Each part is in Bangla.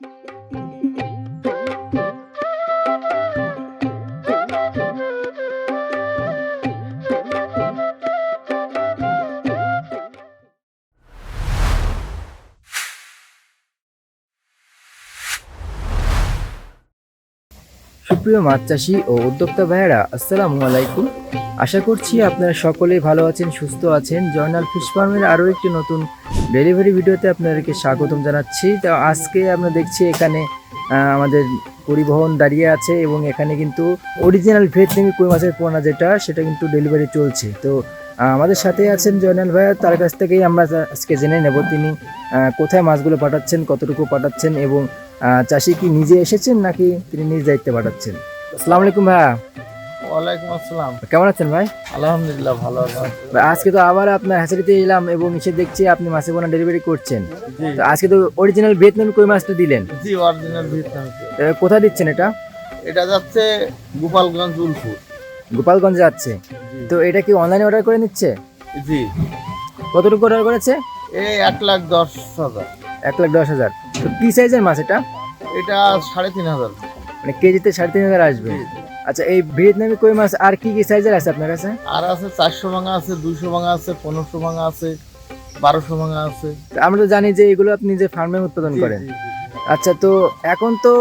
Thank you. সুপ্রিয় মাছ চাষি ও উদ্যোক্তা ভাইয়েরা, আসসালামু আলাইকুম। আশা করছি আপনারা সকলেই ভালো আছেন, সুস্থ আছেন। জয়নাল ফিশ ফার্মের আরও একটি নতুন ডেলিভারি ভিডিওতে আপনাদেরকে স্বাগতম জানাচ্ছি। তো আজকে আমরা দেখছি এখানে আমাদের পরিবহন দাঁড়িয়ে আছে এবং এখানে কিন্তু অরিজিনাল ভিয়েতনামি কই মাছের পোনা যেটা, সেটা কিন্তু ডেলিভারি চলছে। তো আমাদের সাথে আছেন জয়নাল ভাইয়া। তার কাছ থেকেই আমরা আজকে জেনে নেব তিনি কোথায় মাছগুলো পাঠাচ্ছেন, কতটুকু পাঠাচ্ছেন এবং চাষি কি নিজে এসেছেন নাকি তিনি নিজ দায়িত্বে পাঠাচ্ছেন? আসসালামু আলাইকুম ভাইয়া। ওয়ালাইকুম আসসালাম। কেমন আছেন ভাই? আলহামদুলিল্লাহ ভালো আছি। আজকে তো আবার আপনার হ্যাচারিতে এলাম এবং এসে দেখছি আপনি মাছে পোনা ডেলিভারি করছেন। তো আজকে তো অরিজিনাল ভিয়েতনামি কই মাছটা দিলেন? জি অরিজিনাল ভিয়েতনামি কোথায় দিচ্ছেন এটা? এটা যাচ্ছে গোপালগঞ্জ উলপুর গোপালগঞ্জ যাচ্ছে। তো এটা কি অনলাইনে অর্ডার করে নিচ্ছে? জি। কতটুকু অর্ডার করেছে? এই এক লাখ দশ হাজার। এক লাখ দশ হাজার। কি সাইজের মাছ এটা? এটা সাড়ে তিন হাজার। মানে কেজিতে সাড়ে তিন হাজার আসবে। আচ্ছা এই ভিয়েতনামি কই মাছ আর কি কি সাইজের আছে আপনার কাছে? আর আছে চারশো ভাঙা আছে দুইশো ভাঙা আছে পনেরোশো ভাঙা আছে বারোশো ভাঙা আছে। আমরা তো জানি যে এগুলো আপনি যে ফার্মে উৎপাদন করেন। আচ্ছা তো এখন তো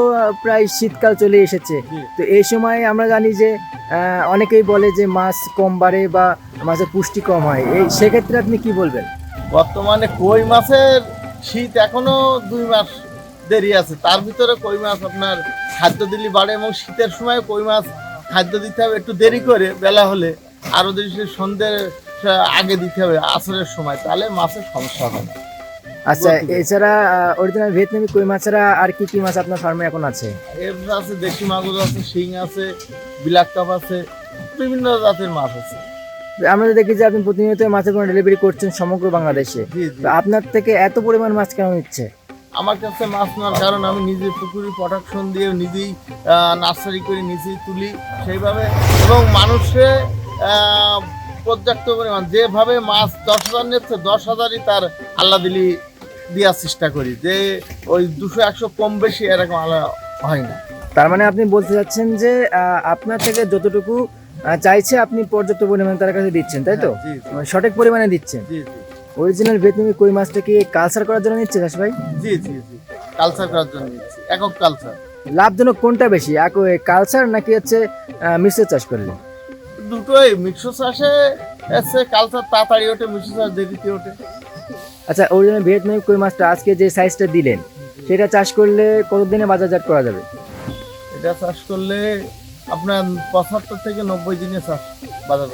প্রায় শীতকাল চলে এসেছে। তো এই সময় আমরা জানি যে অনেকেই বলে যে মাছ কম বাড়ে বা মাছের পুষ্টি কম হয়। এই সেক্ষেত্রে আপনি কি বলবেন? বর্তমানে কই মাছের শীত এখনও দুই মাস দেরি আছে। তার ভিতরে কই মাছ আপনার খাদ্য দিলে বাড়ে এবং শীতের সময় কই মাছ খাদ্য দিতে হবে একটু দেরি করে বেলা হলে। আরও যদি সন্ধ্যের আগে দিতে হবে আসরের সময় তাহলে মাছের সমস্যা হবে না। আচ্ছা এছাড়া অরিজিনাল ভিয়েতনামি কই মাছ ছাড়া আর কি কি মাছ আপনার ফার্মে এখন আছে? এর আছে দেশি মাগুর আছে শিং আছে বিলাক কাপ আছে বিভিন্ন জাতের মাছ আছে। আমরা দেখি যে আপনি প্রতিনিয়ত মাছের কোনো ডেলিভারি করছেন সমগ্র বাংলাদেশে। তো আপনার থেকে এত পরিমাণ মাছ কেন নিচ্ছে? আমার কাছে মাছ নেওয়ার কারণ আমি নিজে পুকুরি প্রোডাকশন দিয়ে নিজেই নার্সারি করে নিজেই তুলি সেইভাবে। এবং মানুষে পর্যাপ্ত পরিমাণ যেভাবে মাছ দশ হাজার নিচ্ছে দশ হাজারই তার আল্লাহ দিলি দেওয়ার চেষ্টা করি। যে ওই দুশো একশো কম বেশি এরকম আল্লাহ হয় না। তার মানে আপনি বলতে চাচ্ছেন যে আপনার থেকে যতটুকু চাইছে আপনি পর্যাপ্ত পরিমাণে তার কাছে দিচ্ছেন তাই তো? জি, মানে সঠিক পরিমাণে দিচ্ছেন। অরিজিনাল ভিয়েতনামি কই মাছটা কি কালচার করার জন্য নিচ্ছে চাষ ভাই? জি জি জি। কালচার করার জন্য নিচ্ছি একক কালচার লাভজনক কোনটা বেশি কালচার নাকি হচ্ছে মিশ্র চাষ করলে? দুটোই মিক্স চাষে এসে কালচার তাড়াতাড়ি ওঠে মিক্স চাষ দেরিতে ওঠে। আচ্ছা অরিজিনাল ভিয়েতনামি কই মাছটা আজকে যে সাইজটা দিলেন সেটা চাষ করলে কতদিনে বাজারজাত করা যাবে? এটা চাষ করলে আপনার পঁচাত্তর থেকে নব্বই দিনে চাষ বাজার।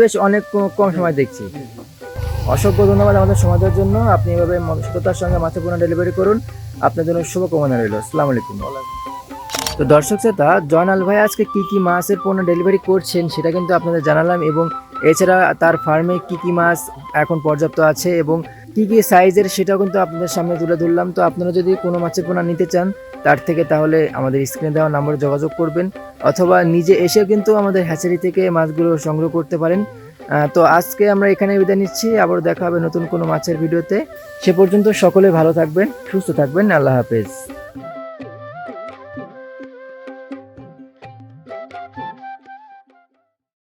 বেশ অনেক কম সময় দেখছি। অসংখ্য ধন্যবাদ আমাদের দেওয়ার জন্য। আপনি এভাবে সততার সঙ্গে মাছের পোনা ডেলিভারি করুন। আপনার জন্য শুভকামনা রইল। আসসালামু আলাইকুম। তো দর্শক শ্রোতা জয়নাল ভাই আজকে কি কি মাছের পণ্য ডেলিভারি করছেন সেটা কিন্তু আপনাদের জানালাম এবং এছাড়া তার ফার্মে কি কি মাছ এখন পর্যাপ্ত আছে এবং কি কি সাইজের সেটাও কিন্তু আপনাদের সামনে তুলে ধরলাম। তো আপনারা যদি কোনো মাছের পোনা নিতে চান তার থেকে তাহলে আমাদের স্ক্রিনে দেওয়া নাম্বারে যোগাযোগ করবেন, অথবা নিজে এসে কিন্তু আমাদের হ্যাচারি থেকে মাছগুলো সংগ্রহ করতে পারেন। তো আজকে আমরা এখানে বিদায় নিচ্ছি আবার দেখা হবে নতুন কোনো মাছের ভিডিওতে সে পর্যন্ত সকলে ভালো থাকবেন, সুস্থ থাকবেন, আল্লাহ হাফেজ।